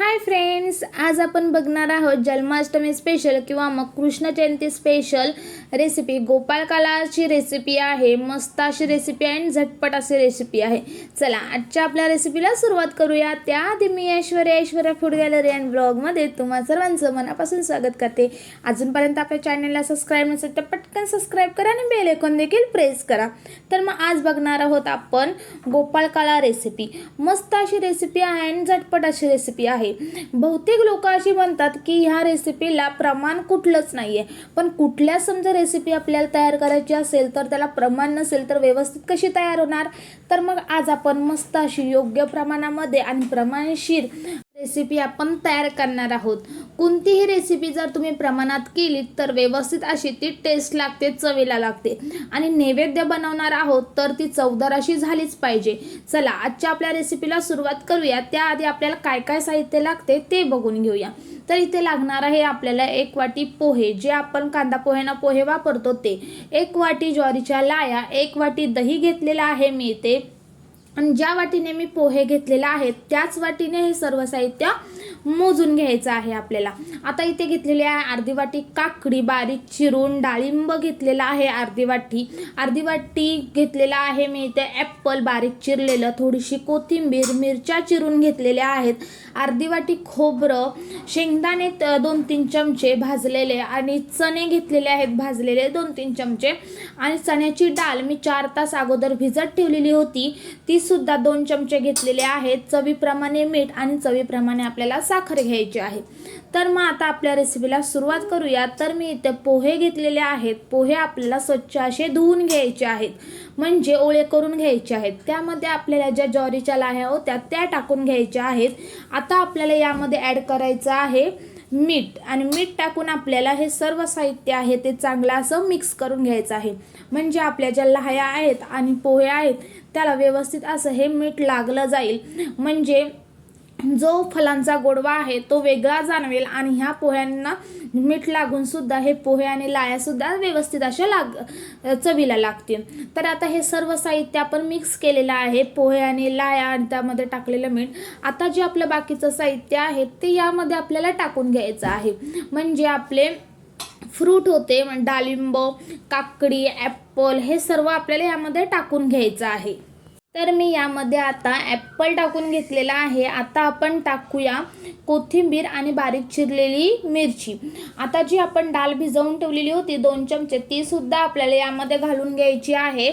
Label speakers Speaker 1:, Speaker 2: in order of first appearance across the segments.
Speaker 1: Hi friends आज आपण बघणार आहोत जन्माष्टमी स्पेशल किंवा मग कृष्ण जयंती स्पेशल रेसिपी गोपाळकालाची रेसिपी आहे मस्त अशी रेसिपी आहे आणि झटपट अशी रेसिपी आहे. चला आजच्या आपल्या रेसिपीला सुरुवात करूया. त्याआधी मी Aishwarya Aishwarya food gallery and ब्लॉगमध्ये तुम्हा सर्वांचं मनापासून स्वागत करते. अजूनपर्यंत आपल्या चॅनलला सबस्क्राईब नसेल तर पटकन सबस्क्राईब करा आणि बेल ऐकून देखील प्रेस करा. तर मग आज बघणार आहोत आपण गोपाळकाला रेसिपी मस्त अशी रेसिपी आहे आणि झटपट अशी रेसिपी आहे. बहुतेक लोक अशी म्हणतात की ह्या रेसिपीला प्रमाण कुठलंच नाही आहे पण कुठल्या समजा रेसिपी आपल्याला तयार करायची असेल तर त्याला प्रमाण नसेल तर व्यवस्थित कशी तयार होणार? तर मग आज आपण मस्त अशी योग्य प्रमाणामध्ये आणि प्रमाणशीर रेसिपी आपण तयार करणार आहोत. कोणतीही रेसिपी जर तुम्ही प्रमाणात केली तर व्यवस्थित अशी ती टेस्ट लागते चवीला लागते. आणि नैवेद्य बनवणार आहोत तर ती चवदार अशी झालीच पाहिजे. चला आजच्या आपल्या रेसिपीला सुरुवात करूया. त्याआधी आपल्याला काय काय साहित्य लागते ते बघून घेऊया. तर इथे लागणार आहे आपल्याला एक वाटी पोहे. जे आपण कांदा पोहेना पोहे वापरतो ते. एक वाटी ज्वारीच्या लाया एक वाटी दही घेतलेला आहे मी इथे. आणि ज्या वाटीने मी पोहे घेतलेले आहेत त्याच वाटीने हे सर्व साहित्य मोजून घ्यायचं आहे आपल्याला. आता इथे घेतलेली आहे अर्धी वाटी काकडी बारीक चिरून डाळिंब घेतलेला आहे अर्धी वाटी अर्धी वाटी घेतलेला आहे मी इथे ॲप्पल बारीक चिरलेलं थोडीशी कोथिंबीर मिरच्या चिरून घेतलेल्या आहेत. अर्धी वाटी खोबरं शेंगदाणे दोन तीन चमचे भाजलेले आणि चणे घेतलेले आहेत भाजलेले दोन तीन चमचे. आणि चण्याची डाळ मी चार तास अगोदर भिजत ठेवलेली होती ती सुद्धा दोन चमचे घेतलेले आहेत. चवीप्रमाणे मीठ आणि चवीप्रमाणे आपल्याला साखर घ्यायची आहे. तर मग आता आपल्या रेसिपीला सुरुवात करूया. तर मी इथे पोहे घेतलेले आहेत. पोहे आपल्याला स्वच्छ असे धुवून घ्यायचे आहेत. म्हणजे ओळे करून घ्यायचे आहेत. त्यामध्ये आपल्याला ज्या ज्वारीच्या लाह्या होत्या त्या टाकून घ्यायच्या आहेत. आता आपल्याला यामध्ये ॲड करायचं आहे मीठ. आणि मीठ टाकून आपल्याला हे सर्व साहित्य आहे ते चांगलं असं मिक्स करून घ्यायचं आहे. म्हणजे आपल्या ज्या लाह्या आहेत आणि पोहे आहेत त्याला व्यवस्थित असं हे मीठ लागलं जाईल. म्हणजे जो फलांचा गोडवा आहे तो वेगळा जाणवेल आणि ह्या पोह्यांना मीठ लागून सुद्धा हे पोहे आणि लायासुद्धा व्यवस्थित अशा लाग चवीला लागतील. तर आता हे सर्व साहित्य आपण मिक्स केलेलं आहे पोहे आणि लाया आणि त्यामध्ये टाकलेलं मीठ. आता जे आपलं बाकीचं साहित्य आहे ते यामध्ये आपल्याला टाकून घ्यायचं आहे. म्हणजे आपले फ्रूट होते डाळिंब काकडी ॲप्पल हे सर्व आपल्याला यामध्ये टाकून घ्यायचं आहे. तर मी यामध्ये आता ॲप्पल टाकून घेतलेला आहे. आता आपण टाकूया कोथिंबीर आणि बारीक चिरलेली मिरची. आता जी आपण डाळ भिजवून ठेवलेली होती दोन चमचे ती सुद्धा आपल्याला यामध्ये घालून घ्यायची आहे.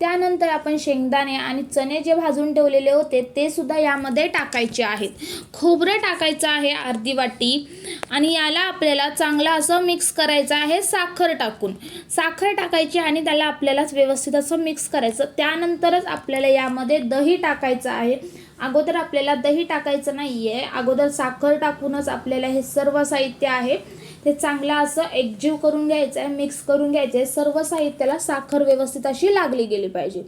Speaker 1: त्यानंतर आपण शेंगदाणे आणि चणे जे भाजून ठेवलेले होते ते सुद्धा यामध्ये टाकायचे आहेत. खोबरं टाकायचं आहे अर्धी वाटी आणि याला आपल्याला चांगलं असं मिक्स करायचं आहे साखर टाकून. साखर टाकायची आणि त्याला आपल्यालाच व्यवस्थित असं मिक्स करायचं. त्यानंतरच आपल्याला यामध्ये दही टाकायचं आहे. अगोदर आपल्याला दही टाकायचं नाही आहे अगोदर साखर टाकूनच आपल्याला हे सर्व साहित्य आहे. ते चांगलं असं एकजीव करून घ्यायचं आहे मिक्स करून घ्यायचं आहे सर्व साहित्याला साखर व्यवस्थित अशी लागली गेली पाहिजे.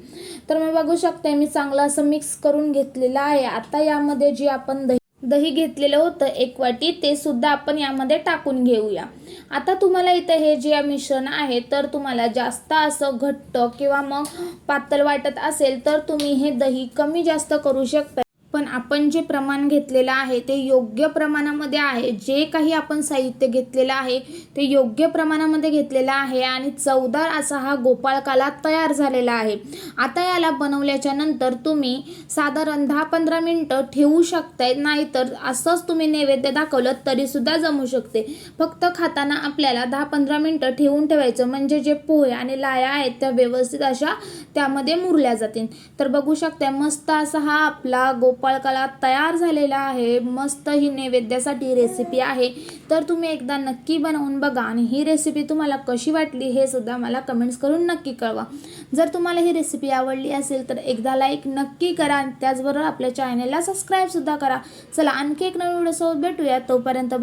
Speaker 1: तर मी बघू शकते मी चांगलं असं मिक्स करून घेतलेलं आहे. आता यामध्ये जी आपण दही दही घेतलेलं होतं एक वाटी ते सुद्धा आपण यामध्ये टाकून घेऊया. आता तुम्हाला इथं हे जे मिश्रण आहे तर तुम्हाला जास्त असं घट्ट किंवा मग पातळ वाटत असेल तर तुम्ही हे दही कमी जास्त करू शकता पण आपण जे प्रमाण घेतलेलं आहे ते योग्य प्रमाणामध्ये आहे. जे काही आपण साहित्य घेतलेलं आहे ते योग्य प्रमाणामध्ये घेतलेलं आहे आणि चवदार असा हा गोपाळकाला तयार झालेला आहे. आता याला बनवल्याच्या नंतर तुम्ही साधारण दहा पंधरा मिनटं ठेवू शकताय नाहीतर असंच तुम्ही नैवेद्य दाखवलं तरीसुद्धा जमू शकते. फक्त खाताना आपल्याला दहा पंधरा मिनटं ठेवून ठेवायचं म्हणजे जे पोहे आणि लाया आहेत त्या व्यवस्थित अशा त्यामध्ये मुरल्या जातील. तर बघू शकता मस्त असा हा आपला गोपाळकाला तयार झालेला आहे. मस्त ही नैवेद्यासाठी रेसिपी आहे. तर तुम्ही एकदा नक्की बनवून बघा आणि ही रेसिपी तुम्हाला कशी वाटली हे सुद्धा मला कमेंट्स करून नक्की कळवा. जर तुम्हाला ही रेसिपी आवडली असेल तर एकदा लाईक नक्की करा आणि त्याचबरोबर आपल्या चॅनेलला सबस्क्राईबसुद्धा करा. चला आणखी एक नवीन व्हिडिओसोबत भेटूया. तोपर्यंत